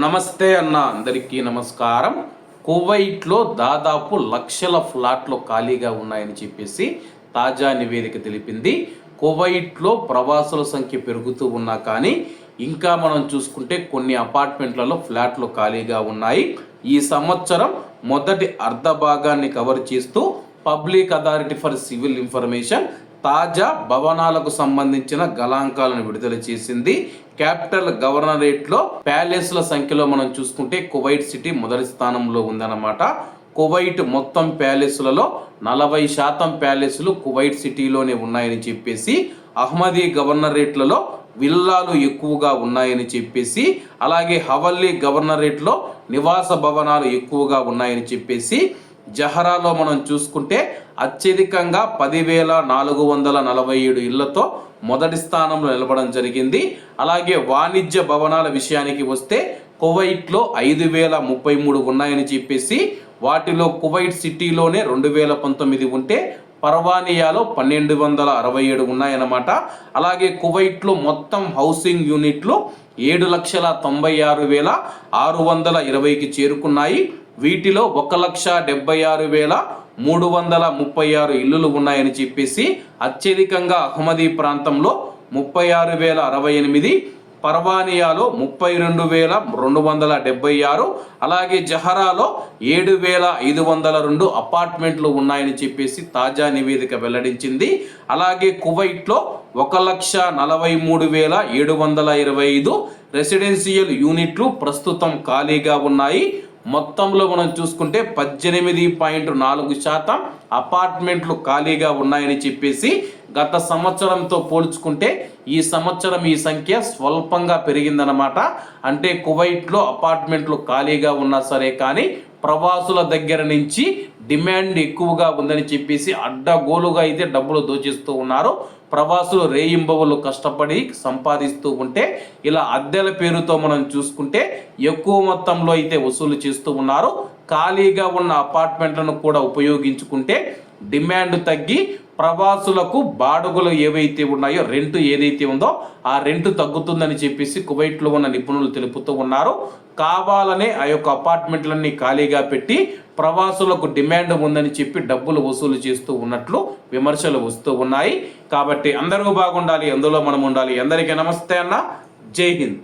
నమస్తే అన్న అందరికీ నమస్కారం. కువైట్లో దాదాపు లక్షల ఫ్లాట్లు ఖాళీగా ఉన్నాయని చెప్పేసి తాజా నివేదిక తెలిపింది. కువైట్లో ప్రవాసుల సంఖ్య పెరుగుతూ ఉన్నా కానీ ఇంకా మనం చూసుకుంటే కొన్ని అపార్ట్మెంట్లలో ఫ్లాట్లు ఖాళీగా ఉన్నాయి. ఈ సంవత్సరం మొదటి అర్ధ భాగాన్ని కవర్ చేస్తూ public authority for civil information తాజా భవనాలకు సంబంధించిన గలాంకాలను విడుదల చేసింది క్యాపిటల్ గవర్నరేట్లో ప్యాలెస్ల సంఖ్యలో మనం చూసుకుంటే కువైట్ సిటీ మొదటి స్థానంలో ఉందన్నమాట. కువైట్ మొత్తం ప్యాలెస్లలో నలభై శాతం ప్యాలెస్లు కువైట్ సిటీలోనే ఉన్నాయని చెప్పేసి అహ్మదీ గవర్నరేట్లలో విల్లాలు ఎక్కువగా ఉన్నాయని చెప్పేసి అలాగే హవల్లీ గవర్నరేట్లో నివాస భవనాలు ఎక్కువగా ఉన్నాయని చెప్పేసి జహరాలో మనం చూసుకుంటే అత్యధికంగా పదివేల నాలుగు వందల నలభై ఏడు ఇళ్ళతో మొదటి స్థానంలో నిలబడడం జరిగింది. అలాగే వాణిజ్య భవనాల విషయానికి వస్తే కువైట్లో ఐదు వేల ముప్పై మూడు ఉన్నాయని చెప్పేసి వాటిలో కువైట్ సిటీలోనే రెండు వేల పంతొమ్మిది ఉంటే పర్వానియాలో పన్నెండు వందల అరవై ఏడు ఉన్నాయన్నమాట. అలాగే కువైట్లో మొత్తం హౌసింగ్ యూనిట్లు ఏడు లక్షల తొంభై ఆరు వేల ఆరు వందల ఇరవైకి చేరుకున్నాయి. వీటిలో ఒక లక్ష డెబ్బై ఆరు వేల మూడు వందల ముప్పై ఆరు ఇల్లులు ఉన్నాయని చెప్పేసి అత్యధికంగా అహ్మదీ ప్రాంతంలో ముప్పై ఆరు వేల అరవై ఎనిమిది పర్వానియాలో ముప్పై రెండు వేల రెండు వందల డెబ్బై ఆరు అలాగే జహరాలో ఏడు వేల ఐదు వందల రెండు అపార్ట్మెంట్లు ఉన్నాయని చెప్పేసి తాజా నివేదిక వెల్లడించింది. అలాగే కువైట్లో ఒక లక్ష నలభై మూడు వేల ఏడు వందల ఇరవై ఐదు రెసిడెన్షియల్ యూనిట్లు ప్రస్తుతం ఖాళీగా ఉన్నాయి. మొత్తంలో మనం చూసుకుంటే పద్దెనిమిది పాయింట్ నాలుగు శాతం అపార్ట్మెంట్లు ఖాళీగా ఉన్నాయని చెప్పేసి గత సంవత్సరంతో పోల్చుకుంటే ఈ సంవత్సరం ఈ సంఖ్య స్వల్పంగా పెరిగిందనమాట అంటే కువైట్లో అపార్ట్మెంట్లు ఖాళీగా ఉన్నా సరే కానీ ప్రవాసుల దగ్గర నుంచి డిమాండ్ ఎక్కువగా ఉందని చెప్పేసి అడ్డగోలుగా అయితే డబ్బులు దోచిస్తూ ఉన్నారు. ప్రవాసులు రేయింబవులు కష్టపడి సంపాదిస్తూ ఉంటే ఇలా అద్దెల పేరుతో మనం చూసుకుంటే ఎక్కువ మొత్తంలో అయితే వసూలు చేస్తూ ఉన్నారు. ఖాళీగా ఉన్న అపార్ట్మెంట్లను కూడా ఉపయోగించుకుంటే డిమాండ్ తగ్గి ప్రవాసులకు బాడుగులు ఏవైతే ఉన్నాయో రెంట్ ఏదైతే ఉందో ఆ రెంట్ తగ్గుతుందని చెప్పేసి కువైట్లో ఉన్న నిపుణులు తెలుపుతూ ఉన్నారు. కావాలనే ఆ యొక్క అపార్ట్మెంట్లన్నీ ఖాళీగా పెట్టి ప్రవాసులకు డిమాండ్ ఉందని చెప్పి డబ్బులు వసూలు చేస్తూ ఉన్నట్లు విమర్శలు వస్తూ ఉన్నాయి. కాబట్టి అందరూ బాగుండాలి అందులో మనం ఉండాలి. అందరికీ నమస్తే అన్న. జై హింద్.